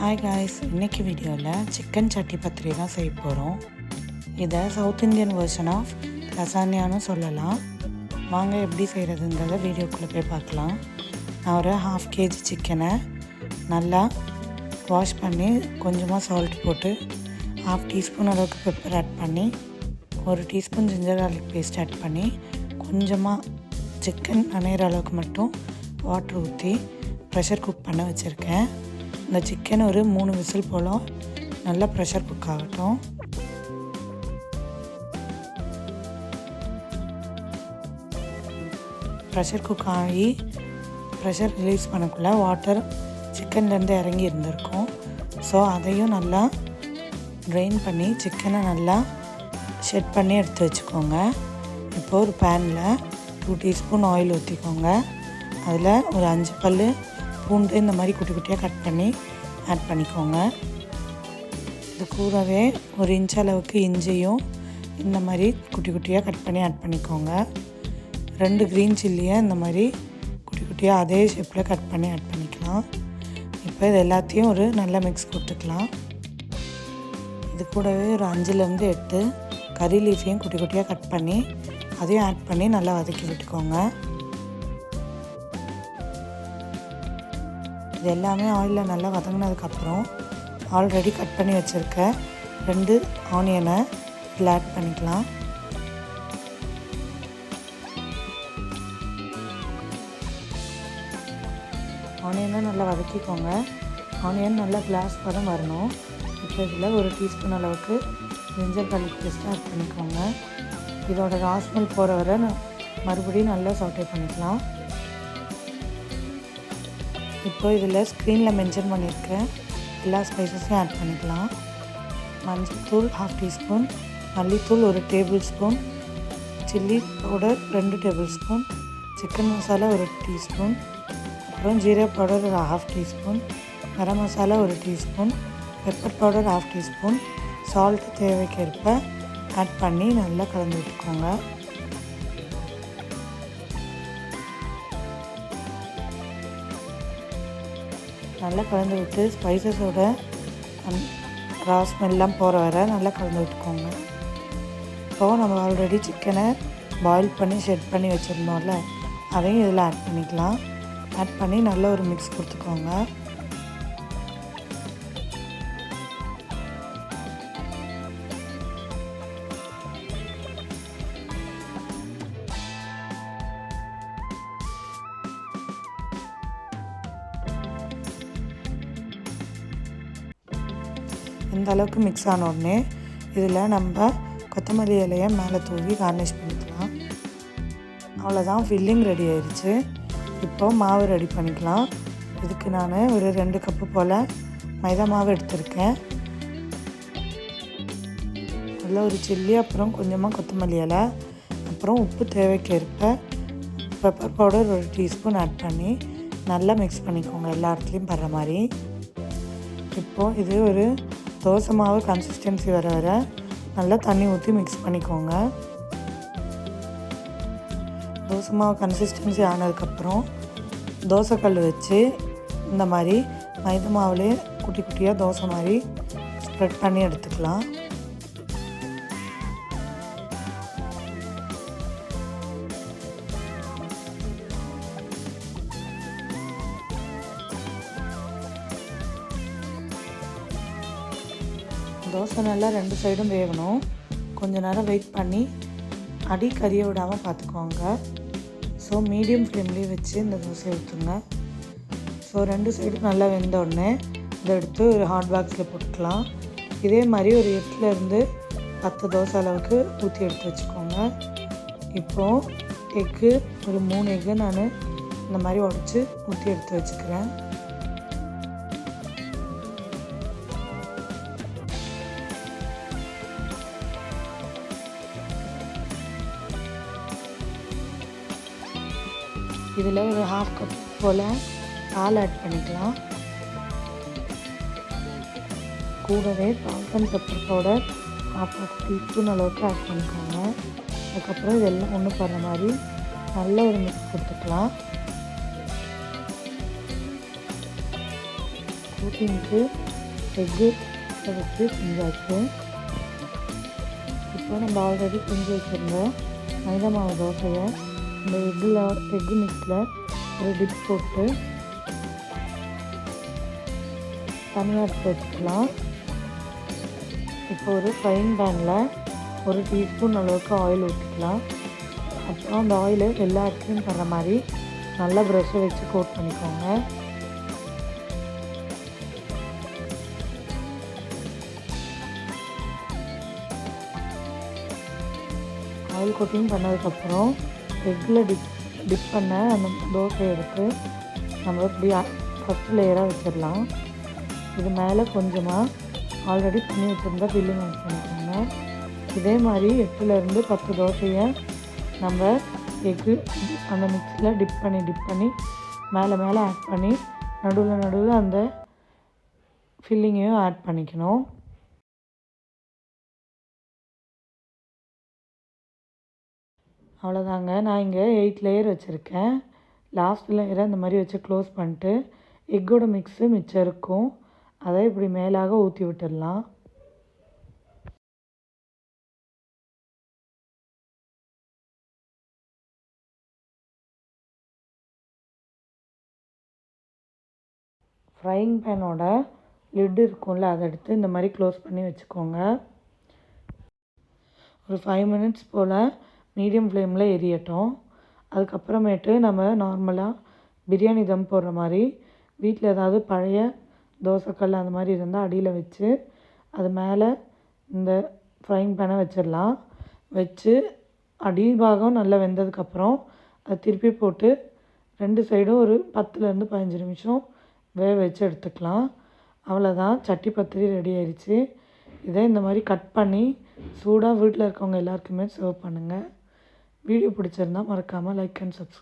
Hi guys இன்னைக்கு வீடியோவில் chicken சட்டி பத்திரி தான் செய்ய போகிறோம் இதை சவுத் இந்தியன் வேர்ஷன் ஆஃப் லசானியான்னு சொல்லலாம். வாங்க எப்படி செய்கிறதுன்றத வீடியோக்குள்ளே போய் பார்க்கலாம். நான் ஒரு ஹாஃப் கேஜி சிக்கனை நல்லா வாஷ் பண்ணி கொஞ்சமாக சால்ட் போட்டு ஹாஃப் டீஸ்பூன் அளவுக்கு பெப்பர் ஆட் பண்ணி ஒரு teaspoon ginger garlic paste add பண்ணி கொஞ்சமாக சிக்கன் நனையிற அளவுக்கு மட்டும் வாட்டர் ஊற்றி ப்ரெஷர் குக் பண்ண வச்சுருக்கேன். இந்த சிக்கன் ஒரு மூணு விசில் போல் நல்லா ப்ரெஷர் குக் ஆகட்டும். ப்ரெஷர் குக் ஆகி ப்ரெஷர் ரிலீஸ் பண்ணக்குள்ள வாட்டர் சிக்கன்லேருந்து இறங்கி இருந்திருக்கும். ஸோ அதையும் நல்லா ட்ரெயின் பண்ணி சிக்கனை நல்லா ஷெட் பண்ணி எடுத்து வச்சுக்கோங்க. இப்போது ஒரு பேனில் டூ டீஸ்பூன் ஆயில் ஊற்றிக்கோங்க அதில் ஒரு அஞ்சு பல் பூண்டு இந்த மாதிரி குட்டி குட்டியாக கட் பண்ணி ஆட் பண்ணிக்கோங்க. இது கூடவே ஒரு இன்ச் அளவுக்கு இஞ்சியும் இந்த மாதிரி குட்டி குட்டியாக கட் பண்ணி ஆட் பண்ணிக்கோங்க. ரெண்டு க்ரீன் சில்லியை இந்த மாதிரி குட்டி குட்டியாக அதே ஷேப்பில் கட் பண்ணி ஆட் பண்ணிக்கலாம். இப்போ இது எல்லாத்தையும் ஒரு நல்ல மிக்ஸ் கொடுத்துக்கலாம். இது கூடவே ஒரு அஞ்சுலேருந்து எட்டு கறி லீஃபையும் குட்டி குட்டியாக கட் பண்ணி அதையும் ஆட் பண்ணி நல்லா வதக்கி விட்டுக்கோங்க. இது எல்லாமே ஆயிலில் நல்லா வதங்கினதுக்கப்புறம் ஆல்ரெடி கட் பண்ணி வச்சுருக்க ரெண்டு ஆனியனை இதில் ஆட் பண்ணிக்கலாம். ஆனியனை நல்லா வதக்கிக்கோங்க. ஆனியன் நல்லா கிளாஸ் பதம் வரணும். இப்போ இதில் ஒரு டீஸ்பூன் அளவுக்கு ஜிஞ்சர் garlic பேஸ்ட் ஆட் பண்ணிக்கோங்க. இதோட ராஸ்மெல் போகிற வரை மறுபடியும் நல்லா சாட்டே பண்ணிக்கலாம். இப்போ இதில் ஸ்க்ரீனில் மென்ஷன் பண்ணியிருக்க எல்லா ஸ்பைசஸையும் ஆட் பண்ணிக்கலாம். மஞ்சள் தூள் ஹாஃப் டீஸ்பூன் மல்லித்தூள் ஒரு டேபிள் ஸ்பூன் சில்லி பவுடர் ரெண்டு டேபிள் ஸ்பூன் சிக்கன் மசாலா ஒரு டீஸ்பூன் அப்புறம் ஜீரா பவுடர் ஒரு ஹாஃப் டீஸ்பூன் கரம் மசாலா ஒரு teaspoon pepper powder half teaspoon salt தேவைக்கேற்ப ஆட் பண்ணி நல்லா கலந்து விட்டுக்கோங்க. நல்லா கலந்து விட்டு ஸ்பைசஸோட ரா ஸ்மெல்லாம் போகிற வரை நல்லா கலந்து விட்டுக்கோங்க. இப்போது நம்ம ஆல்ரெடி சிக்கனை பாயில் பண்ணி ஷெட் பண்ணி வச்சுருந்தோம்ல அதையும் இதில் ஆட் பண்ணிக்கலாம். ஆட் பண்ணி நல்ல ஒரு மிக்ஸ் கொடுத்துக்கோங்க. இந்த அளவுக்கு மிக்ஸ் ஆன உடனே இதில் நம்ம கொத்தமல்லி இலையை மேலே தூவி கார்னிஷ் பண்ணிக்கலாம். அவ்வளோதான் ஃபில்லிங் ரெடி ஆயிடுச்சு இப்போ மாவு ரெடி பண்ணிக்கலாம். இதுக்கு நான் ஒரு ரெண்டு கப்பு போல் மைதா மாவு எடுத்திருக்கேன். அதில் ஒரு சில்லி அப்புறம் கொஞ்சமாக கொத்தமல்லி இலை அப்புறம் உப்பு தேவைக்கேற்ப பெப்பர் பவுடர் ஒரு டீஸ்பூன் ஆட் பண்ணி நல்லா மிக்ஸ் பண்ணிக்கோங்க. எல்லா இடத்துலையும் படுற மாதிரி. இப்போது இது ஒரு தோசை மாவு கன்சிஸ்டன்சி வர வர நல்லா தண்ணி ஊற்றி மிக்ஸ் பண்ணிக்கோங்க. தோசை மாவு கன்சிஸ்டன்சி ஆனதுக்கப்புறம் தோசைக்கல் வச்சு இந்த மாதிரி மைதா மாவுலேயே குட்டி குட்டியாக தோசை மாதிரி ஸ்ப்ரெட் பண்ணி எடுத்துக்கலாம். தோசை நல்லா ரெண்டு சைடும் வேகணும். கொஞ்ச நேரம் வெயிட் பண்ணி அடி கறியை விடாமல் பார்த்துக்கோங்க. ஸோ மீடியம் ஃப்ளேம்லேயே வச்சு இந்த தோசையை ஊற்றுங்க ஸோ ரெண்டு சைடும் நல்லா வெந்தோடனே இதை எடுத்து ஒரு ஹாட் பாக்ஸில் போட்டுக்கலாம். இதே மாதிரி ஒரு எட்டுலேருந்து பத்து தோசை அளவுக்கு ஊற்றி எடுத்து வச்சுக்கோங்க. இப்போது எக்கு ஒரு மூணு எக்கு நான் இந்த மாதிரி உடச்சி ஊற்றி எடுத்து வச்சுக்கிறேன். இதில் ஒரு ஹாஃப் கப் போல் பால் ஆட் பண்ணிக்கலாம். கூடவே salt and pepper powder half half teaspoon அளவுக்கு ஆட் பண்ணிக்கோங்க. அதுக்கப்புறம் இதெல்லாம் ஒன்றும் பண்ணுற மாதிரி நல்ல ஒரு மிக்ஸ் கொடுத்துக்கலாம். ஸ்டூட்டிங்க்கு எக்கு வச்சு செஞ்சாச்சு. இப்போ நம்ம ஆல்ரெடி செஞ்சு வச்சுருந்தோம் மைதா மாவு தோசையை இந்த எக்கில் எக்கு மிக்ஸில் ஒரு டிப் போட்டு தனியாக எடுத்து வச்சுக்கலாம் இப்போ ஒரு ஃப்ரைங் பேனில் ஒரு டீஸ்பூன் அளவுக்கு ஆயில் ஊற்றிக்கலாம் அப்புறம் அந்த ஆயிலு எல்லா இடத்துலையும் படுற மாதிரி நல்லா ப்ரெஷ்ஷை வச்சு கோட் பண்ணிக்கோங்க ஆயில் கோட்டிங் பண்ணதுக்கப்புறம் எக்கில் டிப் டிப் பண்ண அந்த தோசையை எடுத்து நம்ம இப்படி ஃபஸ்ட் லேயராக வச்சிடலாம். இது மேலே கொஞ்சமாக ஆல்ரெடி பண்ணி வச்சுருந்தா ஃபில்லிங் ஆட் பண்ணிக்கோங்க. இதே மாதிரி எட்டுலேருந்து பத்து தோசையை நம்ம எக்கு அந்த மிக்ஸில் டிப் பண்ணி டிப் பண்ணி மேலே மேலே ஆட் பண்ணி நடுவில் நடுவில் அந்த ஃபில்லிங்கையும் ஆட் பண்ணிக்கணும். அவ்வளோதாங்க நான் இங்கே எயிட் லேயர் வச்சுருக்கேன். லாஸ்ட் லேயரை இந்த மாதிரி வச்சு க்ளோஸ் பண்ணிட்டு எக்கோட மிக்ஸு மிச்சம் இருக்கும். அதை இப்படி மேலாக ஊற்றி விட்டுடலாம். ஃப்ரைங் பேனோட லிட் இருக்கும்ல அதை எடுத்து இந்த மாதிரி க்ளோஸ் பண்ணி வச்சுக்கோங்க. ஒரு ஃபைவ் மினிட்ஸ் போல் மீடியம் ஃப்ளேமில் எரியட்டும். அதுக்கப்புறமேட்டு நம்ம நார்மலாக பிரியாணி தம் போடுற மாதிரி வீட்டில் ஏதாவது பழைய தோசைக்கல் அந்த மாதிரி இருந்தால் அடியில் வச்சு அது மேலே இந்த ஃப்ரைங் பேனை வச்சிடலாம். வச்சு அடி பாகம் நல்லா வெந்ததுக்கப்புறம் அதை திருப்பி போட்டு ரெண்டு சைடும் ஒரு பத்துலேருந்து பதினஞ்சு நிமிஷம் வேக வச்சு எடுத்துக்கலாம். அவ்வளோதான் சட்டி பத்திரி ரெடி ஆயிடுச்சு இதை இந்த மாதிரி கட் பண்ணி சூடாக வீட்டில் இருக்கவங்க எல்லாருக்குமே சர்வ் பண்ணுங்கள் வீடியோ பிடிச்சிருந்தா மறக்காமல் லைக் அண்ட் சப்ஸ்கிரைப்